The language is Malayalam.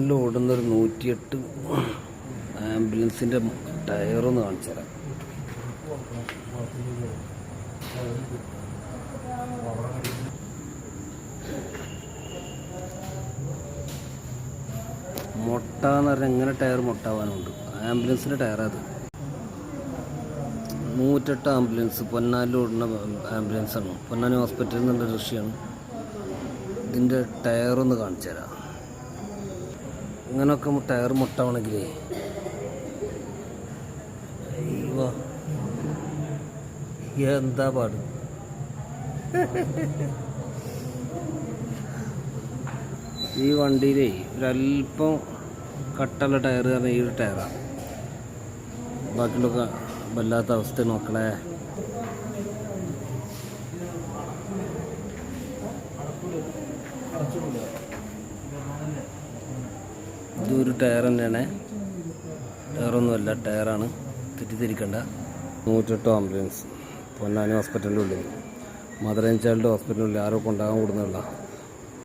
ഓടുന്നൊരു നൂറ്റിയെട്ട് ആംബുലൻസിന്റെ ടയറൊന്ന് കാണിച്ചു തരാം. മുട്ട എന്ന് പറഞ്ഞാൽ എങ്ങനെ ടയർ മുട്ടാവാനുണ്ട്? ടയർ അത്. നൂറ്റെട്ട് ആംബുലൻസ് പൊന്നാലിൽ ഓടുന്ന ആംബുലൻസാണ്. പൊന്നാനി ഹോസ്പിറ്റലിൽ നിന്നുള്ള ദൃശ്യമാണ് ഇതിന്റെ ടയറൊന്ന് കാണിച്ചു തരാം. ഇങ്ങനൊക്കെ ടയർ മുട്ടാവണമെങ്കിലേ. എന്താ പാട്? ഈ വണ്ടിയിലേ ഒരല്പം കട്ടുള്ള ടയർ പറഞ്ഞാൽ ഈ ഒരു ടയറാണ് ബാക്കിയുള്ളൊക്കെ വല്ലാത്ത അവസ്ഥ നോക്കണേ ഇതൊരു ടയർ തന്നെയാണ്. ടയറൊന്നുമല്ല ടയറാണ്. തെറ്റിദ്ധരിക്കണ്ട. നൂറ്റെട്ട് ആംബുലൻസ് പൊന്നാനി ഹോസ്പിറ്റലിന്റെ ഉള്ളിൽ. മദർ ആൻഡ് ചൈൽഡ് ഹോസ്പിറ്റലിന്റെ ഉള്ളിൽ ആരോ കൊണ്ടാകാൻ കൂടുന്നുള്ള